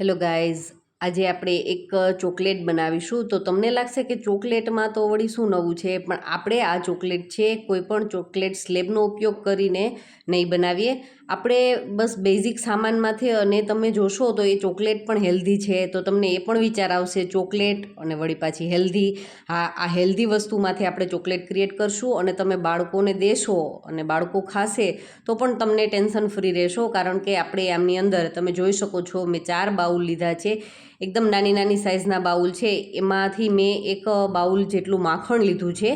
Hello guys આજે આપણે એક ચોકલેટ બનાવીશું. તો તમને લાગશે કે ચોકલેટમાં તો વળી શું નવું છે? પણ આપણે આ ચોકલેટ છે, કોઈ પણ ચોકલેટ સ્લેબનો ઉપયોગ કરીને નહીં બનાવીએ. આપણે બસ બેઝિક સામાનમાંથી અને તમે જોશો તો એ ચોકલેટ પણ હેલ્ધી છે, તો તમને એ પણ વિચાર આવશે ચોકલેટ અને વળી પાછી હેલ્ધી હા, આ હેલ્ધી વસ્તુમાંથી આપણે ચોકલેટ ક્રિએટ કરશું અને તમે બાળકોને દેશો અને બાળકો ખાશે, તો પણ તમને ટેન્શન ફ્રી રહેશો, કારણ કે આપણે આમની અંદર તમે જોઈ શકો છો મેં ચાર બાઉલ લીધા છે, એકદમ નાની નાની સાઇઝના બાઉલ છે, એમાંથી મેં એક બાઉલ જેટલું માખણ લીધું છે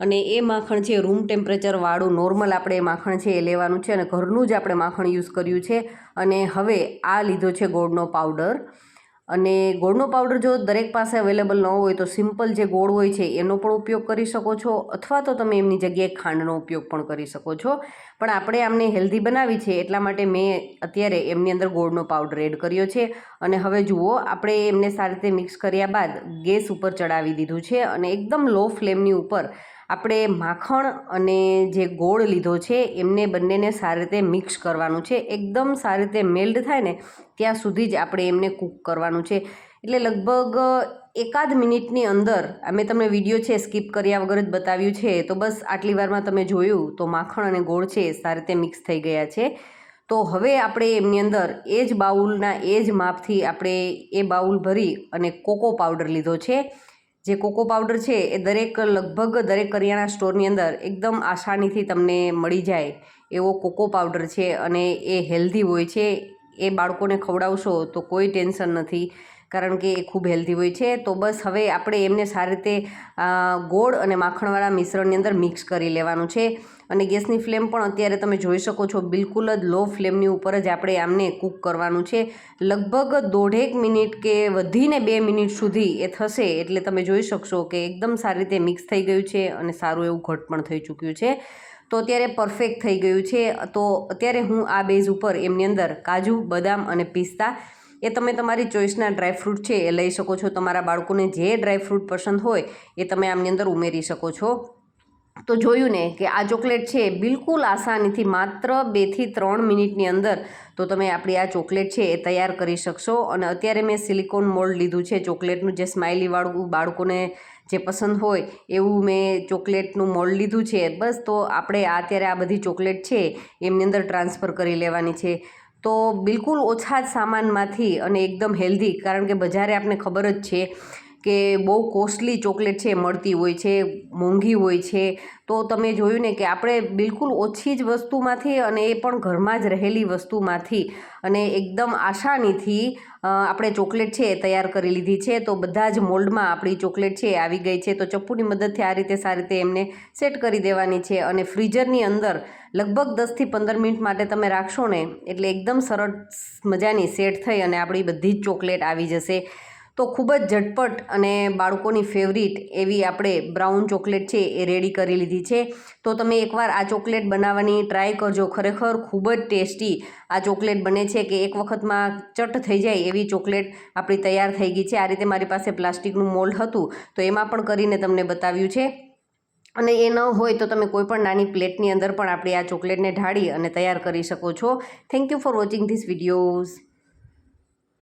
અને એ માખણ છે રૂમ ટેમ્પરેચરવાળું નોર્મલ આપણે માખણ છે એ લેવાનું છે અને ઘરનું જ આપણે માખણ યુઝ કર્યું છે. અને હવે આ લીધો છે ગોળનો પાવડર અને ગોળનો પાવડર જો દરેક પાસે અવેલેબલ ન હોય તો સિમ્પલ જે ગોળ હોય છે એનો પણ ઉપયોગ કરી શકો છો અથવા તો તમે એમની જગ્યાએ ખાંડનો ઉપયોગ પણ કરી શકો છો. પણ આપણે આમને હેલ્ધી બનાવી છે એટલા માટે મેં અત્યારે એમની અંદર ગોળનો પાવડર એડ કર્યો છે. અને હવે જુઓ, આપણે એમને સારી રીતે મિક્સ કર્યા બાદ ગેસ ઉપર ચડાવી દીધું છે અને એકદમ લો ફ્લેમની ઉપર આપણે માખણ અને જે ગોળ લીધો છે, એમને બંનેને સારી રીતે મિક્સ કરવાનું છે. એકદમ સારી રીતે મેલ્ડ થાય ને, ત્યાં સુધી જ આપણે એમને કૂક કરવાનું છે. એટલે લગભગ એકાદ મિનિટની અંદર, અમે તમને વીડિયો છે સ્કીપ કર્યા વગર જ બતાવ્યું છે, તો બસ આટલી વારમાં તમે જોયું, તો માખણ અને ગોળ છે સારી રીતે મિક્સ થઈ ગયા છે. તો હવે આપણે એમની અંદર એ જ બાઉલના એ જ માપથી આપણે એ બાઉલ ભરી અને કોકો પાવડર લીધો છે. જે કોકો પાવડર છે એ દરેક લગભગ દરેક કરિયાણા સ્ટોરની અંદર એકદમ આસાનીથી તમને મળી જાય એવો કોકો પાવડર છે અને એ હેલ્ધી હોય છે. એ બાળકોને ખવડાવશો તો કોઈ ટેન્શન નથી, કારણ કે એ ખૂબ હેલ્ધી હોય છે. તો બસ હવે આપણે એમને સારી રીતે ગોળ અને માખણવાળા મિશ્રણની અંદર મિક્સ કરી લેવાનું છે. અને ગેસની ફ્લેમ પણ અત્યારે તમે જોઈ શકો છો, બિલકુલ જ લો ફ્લેમની ઉપર જ આપણે આમને કૂક કરવાનું છે. લગભગ દોઢેક મિનિટ કે વધીને બે મિનિટ સુધી એ થશે એટલે તમે જોઈ શકશો કે એકદમ સારી રીતે મિક્સ થઈ ગયું છે અને સારું એવું ઘટ પણ થઈ ચૂક્યું છે. તો અત્યારે પરફેક્ટ થઈ ગયું છે. તો અત્યારે હું આ બેઝ ઉપર એમની અંદર કાજુ, બદામ અને પિસ્તા એ તમે તમારી ચોઈસના ડ્રાયફ્રૂટ છે એ લઈ શકો છો. તમારા બાળકોને જે ડ્રાયફ્રૂટ પસંદ હોય એ તમે આમની અંદર ઉમેરી શકો છો. તો જોયું ને કે આ ચોકલેટ છે બિલકુલ આસાનીથી માત્ર બેથી ત્રણ મિનિટની અંદર તો તમે આપણી આ ચોકલેટ છે એ તૈયાર કરી શકશો. અને અત્યારે મેં સિલિકોન મોલ્ડ લીધું છે ચોકલેટનું, જે સ્માઇલીવાળું બાળકોને જે પસંદ હોય એવું મેં ચોકલેટનું મોલ્ડ લીધું છે. બસ તો આપણે આ અત્યારે આ બધી ચોકલેટ છે એમની અંદર ટ્રાન્સફર કરી લેવાની છે. તો બિલકુલ ઓછા જ સામાનમાંથી અને એકદમ હેલ્ધી, કારણ કે બજારે આપને ખબર જ છે કે બહુ કોસ્ટલી ચોકલેટ છે, મળતી હોય છે, મોંઘી હોય છે, તો તમે જોયું ને કે આપણે બિલકુલ ઓછી જ વસ્તુમાંથી અને એ પણ ઘરમાં જ રહેલી વસ્તુમાંથી અને એકદમ આસાનીથી આપણે ચોકલેટ છે તૈયાર કરી લીધી છે, તો બધા જ મોલ્ડમાં આપણી ચોકલેટ છે આવી ગઈ છે, તો ચપ્પુની મદદથી આ રીતે સારી રીતે એમને સેટ કરી દેવાની છે અને ફ્રીઝરની અંદર લગભગ દસથી પંદર મિનિટ માટે તમે રાખશો ને, એટલે એકદમ સરળ મજાની સેટ થઈ અને આપણી બધી જ ચોકલેટ આવી જશે. તો ખૂબ જ ઝટપટ અને બાળકોની ફેવરિટ એવી આપણે બ્રાઉન ચોકલેટ છે એ રેડી કરી લીધી છે. તો તમે એકવાર આ ચોકલેટ બનાવવાની ટ્રાય કરજો. ખરેખર ખૂબ જ ટેસ્ટી આ ચોકલેટ બને છે કે એક વખતમાં ચટ થઈ જાય એવી ચોકલેટ આપણી તૈયાર થઈ ગઈ છે. આ રીતે મારી પાસે પ્લાસ્ટિકનું મોલ્ડ હતું તો એમાં પણ કરીને તમને બતાવ્યું છે. અને એ ન હોય તો તમે કોઈ પણ નાની પ્લેટની અંદર પણ આપણી આ ચોકલેટને ઢાળી અને તૈયાર કરી શકો છો. Thank you for watching this videos